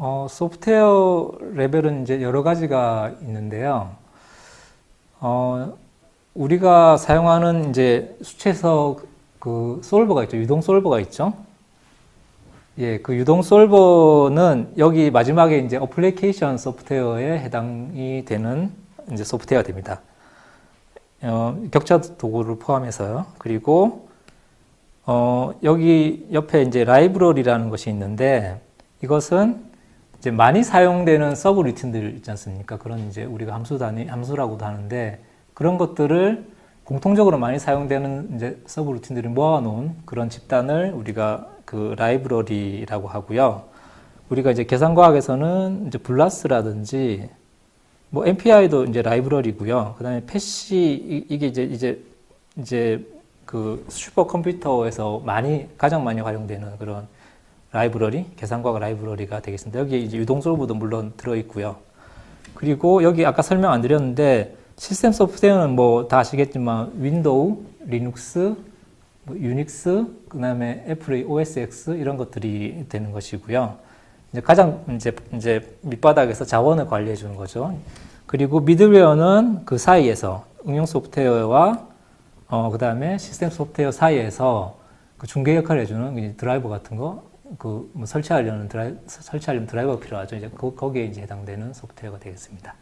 어, 소프트웨어 레벨은 이제 여러 가지가 있는데요. 어, 우리가 사용하는 이제 수채서 그 솔버가 있죠. 유동 솔버가 있죠. 예, 그 유동 솔버는 여기 마지막에 이제 어플리케이션 소프트웨어에 해당이 되는 이제 소프트웨어가 됩니다. 어, 격자 도구를 포함해서요. 그리고 어, 여기 옆에 이제 라이브러리라는 것이 있는데 이것은 이제 많이 사용되는 서브 루틴들 있지 않습니까? 그런 이제 우리가 함수 단위, 함수라고도 하는데 그런 것들을 공통적으로 많이 사용되는 이제 서브 루틴들을 모아놓은 그런 집단을 우리가 그 라이브러리라고 하고요. 우리가 이제 계산과학에서는 이제 블라스라든지 뭐 MPI도 이제 라이브러리고요. 그다음에 패시 이- 이게 이제 이제 이제 그 슈퍼컴퓨터에서 많이 가장 많이 활용되는 그런 라이브러리, 계산과학 라이브러리가 되겠습니다. 여기 이제 유동 솔브도 물론 들어 있고요. 그리고 여기 아까 설명 안 드렸는데 시스템 소프트웨어는 뭐 다 아시겠지만 윈도우, 리눅스, 뭐 유닉스, 그 다음에 애플의 OS X 이런 것들이 되는 것이고요. 이제 가장 이제 이제 밑바닥에서 자원을 관리해 주는 거죠. 그리고 미들웨어는 그 사이에서 응용 소프트웨어와 어 그 다음에 시스템 소프트웨어 사이에서 그 중개 역할을 해주는 드라이버 같은 거, 그 뭐 설치하려는 드라이 설치하려면 드라이버가 필요하죠. 이제 거, 거기에 이제 해당되는 소프트웨어가 되겠습니다.